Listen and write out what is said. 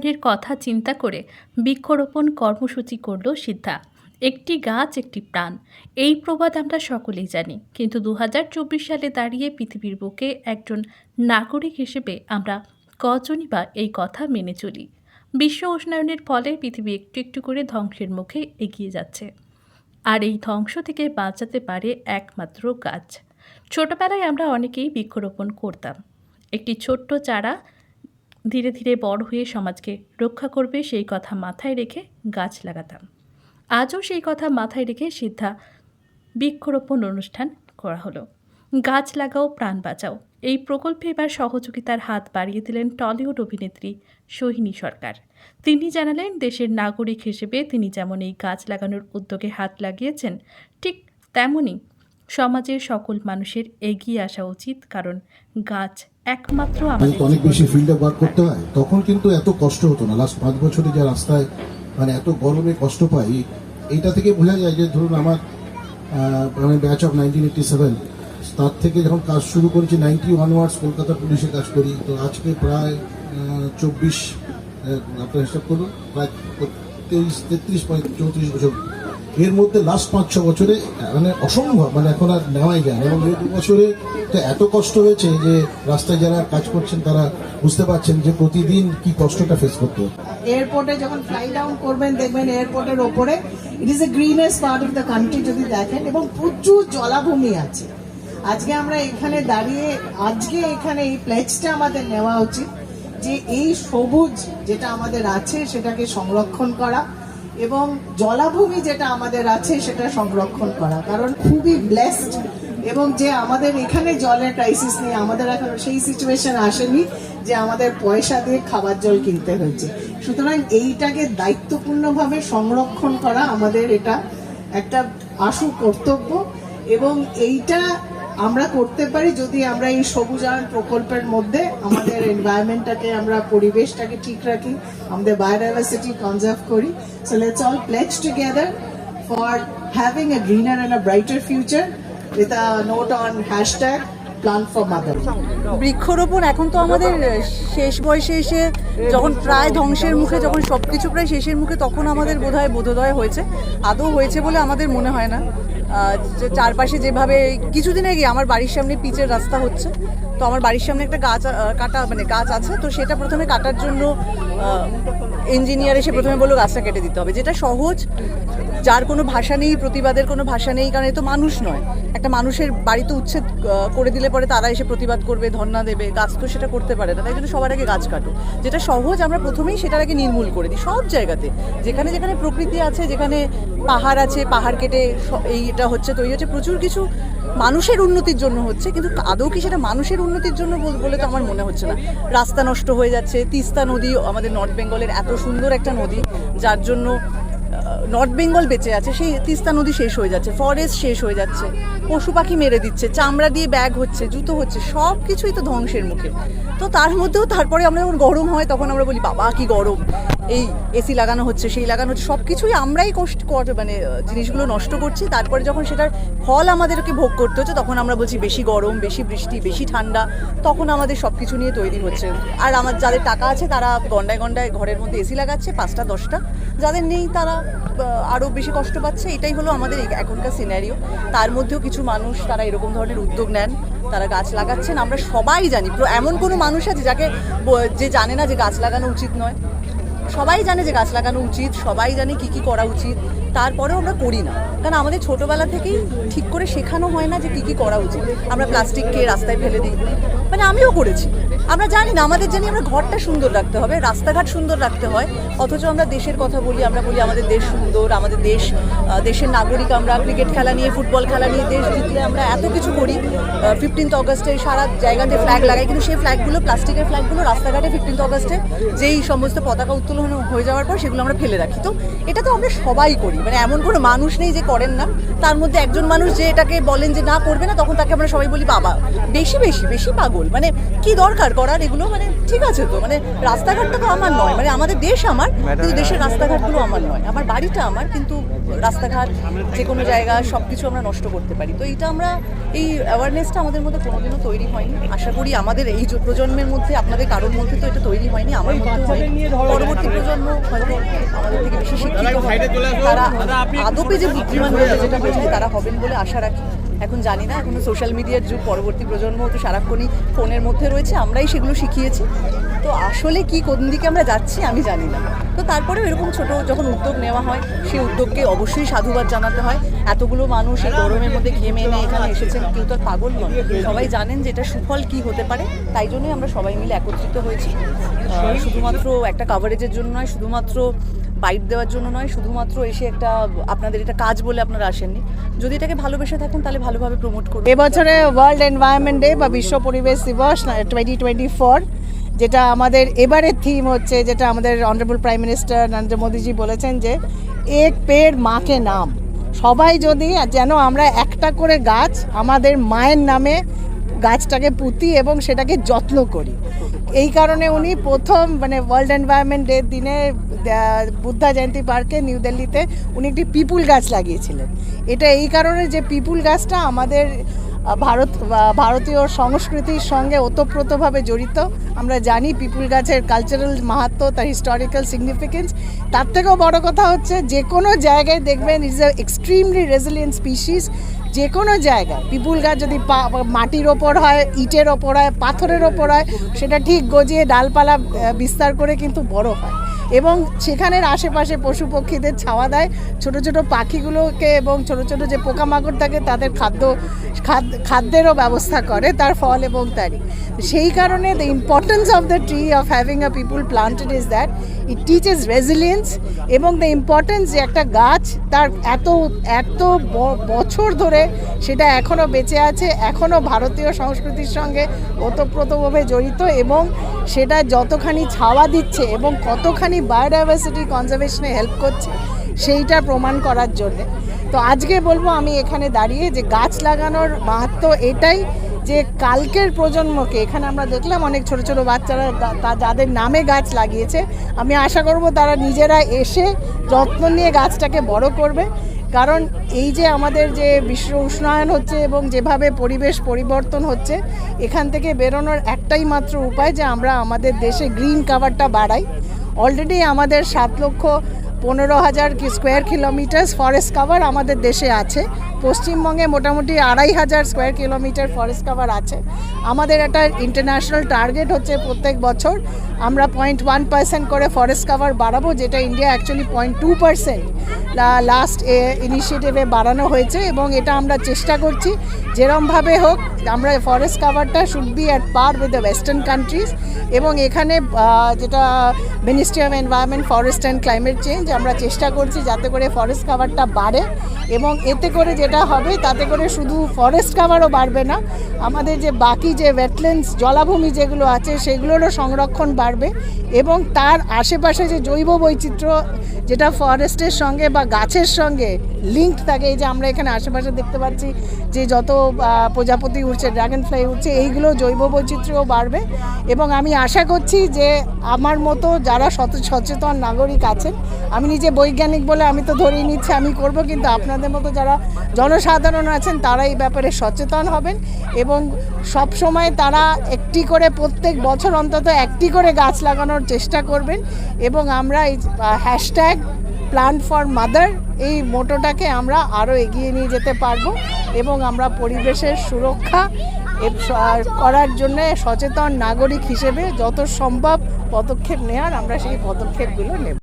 উষ্ণায়নের কথা চিন্তা করে বৃক্ষরোপণ কর্মসূচি করল সিদ্ধা। একটি গাছ, একটি প্রাণ। এই প্রবাদ আমরা সকলেই জানি। কিন্তু দু হাজার চব্বিশ সালে দাঁড়িয়ে পৃথিবীর বুকে একজন নাগরিক হিসেবে আমরা কজনই বা এই কথা মেনে চলি? বিশ্ব উষ্ণায়নের ফলে পৃথিবী একটু একটু করে ধ্বংসের মুখে এগিয়ে যাচ্ছে। আর এই ধ্বংস থেকে বাঁচাতে পারে একমাত্র গাছ। ছোটবেলায় আমরা অনেকেই বৃক্ষরোপণ করতাম। একটি ছোট্ট চারা ধীরে ধীরে বড় হয়ে সমাজকে রক্ষা করবে সেই কথা মাথায় রেখে গাছ লাগাতাম। আজও সেই কথা মাথায় রেখে সিদ্ধা বৃক্ষরোপণ অনুষ্ঠান করা হলো। গাছ লাগাও, প্রাণ বাঁচাও। এই প্রকল্পে এবার সহযোগিতার হাত বাড়িয়ে দিলেন টলিউড অভিনেত্রী সোহিনী সরকার। তিনি জানালেন, দেশের নাগরিক হিসেবে তিনি যেমন এই গাছ লাগানোর উদ্যোগে হাত লাগিয়েছেন, ঠিক তেমনই সমাজের সকল মানুষের এগিয়ে আসা উচিত, কারণ গাছ একমাত্র আমাদের অনেক বেশি। ফিল্ড ওয়ার্ক করতে হয় তখন কিন্তু এত কষ্ট হতো না লাস্ট পাঁচ বছরে যে রাস্তায় মানে এত গরমে কষ্ট পাই এইটা থেকে বোঝা যায় যে ধরুন আমার মানে batch of nineteen eighty seven তার থেকে যখন কাজ শুরু করেছি নাইনটি ওয়ান ওয়ার্ডস কলকাতা পুলিশে কাজ করি তো আজকে প্রায় চব্বিশ আপনার হিসাব করুন প্রায় তেইশ তেত্রিশ চৌত্রিশ বছর এর মধ্যে লাস্ট পাঁচ, ছ বছরে মানে অসম্ভব মানে এখন আর নেওয়াই যায় এবং এই দু বছরে তো এত কষ্ট হয়েছে যে রাস্তায় যারা কাজ করছেন, তারা বুঝতে পারছেন যে প্রতিদিন কি কষ্টটা ফেস করতে এয়ারপোর্টে যখন ফ্লাই ডাউন করবেন, দেখবেন এয়ারপোর্টের ওপরে it is a greenest part of the country যদি দেখেন, এবং প্রচুর জলাভূমি আছে। আজকে আমরা এখানে দাঁড়িয়ে, আজকে এখানে এই প্লেজটা আমাদের নেওয়া উচিত, যে এই সবুজ যেটা আমাদের আছে, সেটাকে সংরক্ষণ করা এবং জলাভূমি যেটা আমাদের আছে সেটা সংরক্ষণ করা। কারণ খুবই ব্লেসড এবং যে আমাদের এখানে জলের ক্রাইসিস নেই, আমাদের এখন সেই সিচুয়েশন আসেনি যে আমাদের পয়সা দিয়ে খাবার জল কিনতে হয়েছে। সুতরাং এইটাকে দায়িত্বপূর্ণভাবে সংরক্ষণ করা আমাদের এটা একটা আশু কর্তব্য এবং এইটা আমরা করতে পারি যদি আমরা এই সবুজায়ন প্রকল্পের মধ্যে আমাদের এনভায়রনমেন্টটাকে আমরা পরিবেশটাকে ঠিক রাখি, আমাদের বায়োডাইভার্সিটি কনজার্ভ করি। So let's all pledge together for having a greener and a brighter future with a note on hashtag for mother বৃক্ষরোপণ এখন তো আমাদের শেষ বয়সে এসে যখন প্রায় ধ্বংসের মুখে, যখন সব কিছু প্রায় শেষের মুখে, তখন আমাদের বোধহয় বোধোদয় হয়েছে। আদৌ হয়েছে বলে আমাদের মনে হয় না। চারপাশে যেভাবে, কিছুদিন আগে আমার বাড়ির সামনে পিচের রাস্তা হচ্ছে। তো আমার বাড়ির সামনে একটা গাছ কাটা মানে গাছ আছে। তো সেটা প্রথমে কাটার জন্য ইঞ্জিনিয়ার এসে প্রথমে বলল গাছটা কেটে দিতে হবে। যেটা সহজ, যার কোনো ভাষা নেই, প্রতিবাদের কোনো ভাষা নেই, কারণ এ তো মানুষ নয়। একটা মানুষের বাড়িতে উচ্ছেদ করে দিলে পরে তারা এসে প্রতিবাদ করবে, ধর্ণা দেবে গাছ তো সেটা করতে পারে না, তাই জন্য সবার আগে গাছ কাটো। যেটা সহজ, আমরা প্রথমেই সেটার আগে নির্মূল করে দিই সব জায়গাতে। যেখানে যেখানে প্রকৃতি আছে, যেখানে পাহাড় আছে, পাহাড় কেটে স- এইটা হচ্ছে, তৈরি হচ্ছে, প্রচুর কিছু মানুষের উন্নতির জন্য হচ্ছে, কিন্তু আদৌ কি সেটা মানুষের উন্নতির জন্য বলে তো আমার মনে হচ্ছে না। রাস্তা নষ্ট হয়ে যাচ্ছে, তিস্তা নদী, আমাদের নর্থ বেঙ্গলের এত সুন্দর একটা নদী, যার জন্য নর্থ বেঙ্গল বেঁচে আছে, সেই তিস্তা নদী শেষ হয়ে যাচ্ছে ফরেস্ট শেষ হয়ে যাচ্ছে, পশু পাখি মেরে দিচ্ছে, চামড়া দিয়ে ব্যাগ হচ্ছে, জুতো হচ্ছে, সব কিছুই তো ধ্বংসের মুখে। তো তার মধ্যেও তারপরে আমরা যখন গরম হয়, তখন আমরা বলি, বাবা, কি গরম। এই এসি লাগানো হচ্ছে, সেই লাগানো হচ্ছে সব কিছুই আমরাই কষ্ট মানে জিনিসগুলো নষ্ট করছি। তারপরে যখন সেটার ফল আমাদেরকে ভোগ করতে হচ্ছে, তখন আমরা বলছি বেশি গরম, বেশি বৃষ্টি, বেশি ঠান্ডা, তখন আমাদের সব কিছু নিয়ে তৈরি হচ্ছে। আর আমার যাদের টাকা আছে, তারা গন্ডায় গন্ডায় ঘরের মধ্যে এসি লাগাচ্ছে, পাঁচটা, দশটা। যাদের নেই, তারা আরও বেশি কষ্ট পাচ্ছে। এটাই হলো আমাদের এখনকার সিনারিও তার মধ্যেও কিছু মানুষ, তারা এরকম ধরনের উদ্যোগ নেন, তারা গাছ লাগাচ্ছেন। আমরা সবাই জানি এমন কোনো মানুষ আছে যাকে যে জানে না যে গাছ লাগানো উচিত নয়। সবাই জানে যে গাছ লাগানো উচিত সবাই জানে কি কি করা উচিত। তারপরেও আমরা করি না। কারণ আমাদের ছোটবেলা থেকেই ঠিক করে শেখানো হয় না যে কী কী করা উচিত। আমরা প্লাস্টিককে রাস্তায় ফেলে দিই। মানে আমিও করেছি। আমরা জানি না, আমাদের জানি আমরা ঘরটা সুন্দর রাখতে হবে, রাস্তাঘাট সুন্দর রাখতে হয়। অথচ আমরা দেশের কথা বলি, আমরা বলি আমাদের দেশ সুন্দর, আমাদের দেশ দেশের নাগরিক, আমরা ক্রিকেট খেলা নিয়ে ফুটবল খেলা নিয়ে, দেশ জিতলে আমরা এত কিছু করি। ফিফটিন্থ অগস্টে সারা জায়গাতে ফ্ল্যাগ লাগাই, কিন্তু সেই ফ্ল্যাগগুলো প্লাস্টিকের ফ্ল্যাগগুলো রাস্তাঘাটে ফিফটিন্থ অগস্টে যেই সমস্ত পতাকা উত্তোলন হয়ে যাওয়ার পর সেগুলো আমরা ফেলে রাখি। তো এটা তো আমরা সবাই করি। মানে এমন কোনো মানুষ নেই যে করেন না। তার মধ্যে একজন মানুষ যে এটাকে বলেন যে না করবে না তখন তাকে আমরা সবাই বলি বাবা। বেশি বেশি বেশি পাগল। মানে কি দরকার করার? এগুলো মানে ঠিক আছে তো। মানে রাস্তাঘাটটা তো আমার নয়। মানে আমাদের দেশ আমার কিন্তু দেশের রাস্তাঘাটগুলো আমার নয়। আমার বাড়িটা আমার কিন্তু রাস্তাঘাট যে কোনো জায়গা সব কিছু আমরা নষ্ট করতে পারি। তো এইটা আমরা এই অ্যাওয়ারনেসটা আমাদের মধ্যে কোনোদিনও তৈরি হয়নি। আশা করি আমাদের এই প্রজন্মের মধ্যে আপনাদের কারোর মধ্যে তো এটা তৈরি হয়নি। আমার মধ্যে পরবর্তী প্রজন্ম হয়তো আমাদের থেকে বেশি শিক্ষিত তারা আদপে যে বুদ্ধিমান বলে যেটা বোঝায় তারা হবেন বলে আশা রাখি। এখন জানি না এখন সোশ্যাল মিডিয়ার যুগ পরবর্তী প্রজন্ম তো সারাক্ষণই ফোনের মধ্যে রয়েছে আমরাই সেগুলো শিখিয়েছি। তো আসলে কি কোন দিকে আমরা যাচ্ছি আমি জানি না। তো তারপরেও এরকম ছোট যখন উদ্যোগ নেওয়া হয় সেই উদ্যোগকে অবশ্যই সাধুবাদ জানাতে হয়। এতগুলো মানুষ এই গরমের মধ্যে ঘেমে এনে এখানে এসেছেন কেউ তো আর পাগল নয় সবাই জানেন যে এটা সুফল কি হতে পারে তাই জন্যই আমরা সবাই মিলে একত্রিত হয়েছি। শুধুমাত্র একটা কাভারেজের জন্য নয় শুধুমাত্র বাইট দেওয়ার জন্য নয়, শুধুমাত্র এসে একটা, আপনাদের এটা কাজ বলে আপনারা আসেননি। যদি এটাকে ভালোবেসে থাকেন, তাহলে ভালোভাবে প্রমোট করুন। এবছরে ওয়ার্ল্ড এনভায়রনমেন্ট ডে বা বিশ্ব পরিবেশ দিবস টোয়েন্টি টোয়েন্টি ফোর যেটা আমাদের এবারের থিম হচ্ছে, যেটা আমাদের honourable prime minister Narendra Modiji বলেছেন যে, এক পেড় মাকে নাম। সবাই যদি, যেন আমরা একটা করে গাছ আমাদের মায়ের নামে গাছটাকে পুঁতি এবং সেটাকে যত্ন করি। এই কারণে উনি প্রথম মানে ওয়ার্ল্ড এনভায়রনমেন্ট ডের দিনে বুদ্ধা জয়ন্তী পার্কে নিউ দিল্লিতে উনি একটি পিপুল গাছ লাগিয়েছিলেন। এটা এই কারণে যে পিপুল গাছটা আমাদের ভারত ভারতীয় সংস্কৃতির সঙ্গে ওতপ্রোতভাবে জড়িত। আমরা জানি পিপুল গাছের কালচারাল মাহাত্ম, তার হিস্টোরিক্যাল সিগনিফিকেন্স তার থেকেও বড় কথা হচ্ছে, যে কোনো জায়গায় দেখবেন is a extremely resilient species যে কোনো জায়গায় পিপুল গাছ যদি মাটির ওপর হয়, ইটের ওপর হয়, পাথরের ওপর হয়, সেটা ঠিক গজিয়ে ডালপালা বিস্তার করে কিন্তু বড় হয়। এবং সেখানের আশেপাশে পশু পক্ষীদের ছাওয়া দেয়। ছোট ছোট পাখিগুলোকে এবং ছোট ছোট যে পোকামাকড় থাকে, তাদের খাদ্য, খাদ- খাদ্যেরও ব্যবস্থা করে তার ফল এবং তারই। সেই কারণে the importance of the tree of having a peepal planted is that it teaches resilience এবং দ্য ইম্পর্টেন্স যে একটা গাছ তার এত এত বছর ধরে সেটা এখনও বেঁচে আছে এখনও ভারতীয় সংস্কৃতির সঙ্গে ওতপ্রোতভাবে জড়িত এবং সেটা যতখানি ছাওয়া দিচ্ছে এবং কতখানি বায়োডাইভার্সিটি কনজারভেশনে হেল্প করছে, সেইটা প্রমাণ করার জন্যে। তো আজকে বলব আমি এখানে দাঁড়িয়ে যে গাছ লাগানোর মাহাত্ম এটাই যে কালকের প্রজন্মকে, এখানে আমরা দেখলাম অনেক ছোট ছোট বাচ্চারা যাদের নামে গাছ লাগিয়েছে, আমি আশা করব তারা নিজেরা এসে যত্ন নিয়ে গাছটাকে বড় করবে। কারণ এই যে আমাদের যে বিশ্ব উষ্ণায়ন হচ্ছে এবং যেভাবে পরিবেশ পরিবর্তন হচ্ছে, এখান থেকে বেরোনোর একটাই মাত্র উপায় যে আমরা আমাদের দেশে গ্রিন কাভারটা বাড়াই। অলরেডি আমাদের সাত লক্ষ পনেরো হাজার স্কোয়ার কিলোমিটার ফরেস্ট কাভার আমাদের দেশে আছে। পশ্চিমবঙ্গে মোটামুটি আড়াই হাজার স্কোয়ার কিলোমিটার ফরেস্ট কাভার আছে। আমাদের একটা ইন্টারন্যাশনাল টার্গেট হচ্ছে প্রত্যেক বছর। আমরা পয়েন্ট ওয়ান পার্সেন্ট করে ফরেস্ট কাভার বাড়াবো, যেটা India actually point two percent last ইনিশিয়েটিভে বাড়ানো হয়েছে এবং এটা আমরা চেষ্টা করছি। যেরমভাবে হোক, আমরা forest কাভারটা should be at par with the western countries এবং এখানে যেটা ministry of environment forest and climate change আমরা চেষ্টা করছি যাতে করে ফরেস্ট কাভারটা বাড়ে এবং এতে করে যেটা হবে, তাতে করে শুধু ফরেস্ট কাভারও বাড়বে না, আমাদের যে বাকি যে ওয়েটল্যান্ডস জলাভূমি যেগুলো আছে, সেগুলোরও সংরক্ষণ বাড়বে এবং তার আশেপাশে যে জৈব বৈচিত্র্য, যেটা ফরেস্টের সঙ্গে বা গাছের সঙ্গে লিঙ্কড থাকে এই যে আমরা এখানে আশেপাশে দেখতে পাচ্ছি যে যত প্রজাপতি উঠছে ড্রাগন ফ্লাই উঠছে এইগুলো জৈব বৈচিত্র্যও বাড়বে। এবং আমি আশা করছি যে আমার মতো যারা সচেতন নাগরিক আছেন, আমি নিজে বৈজ্ঞানিক বলে আমি তো ধরেই নিচ্ছি, আমি করব, কিন্তু আপনাদের মতো যারা জনসাধারণ আছেন, তারা এই ব্যাপারে সচেতন হবেন এবং সব সময় তারা একটি করে প্রত্যেক বছর অন্তত একটি করে গাছ লাগানোর চেষ্টা করবেন এবং আমরা এই হ্যাশট্যাগ প্ল্যান্ট ফর মাদার, এই মোটোটাকে আমরা আরও এগিয়ে নিয়ে যেতে পারব এবং আমরা পরিবেশের সুরক্ষা করার জন্য সচেতন নাগরিক হিসেবে যত সম্ভব পদক্ষেপ নেওয়ার আমরা সেই পদক্ষেপগুলো নেব।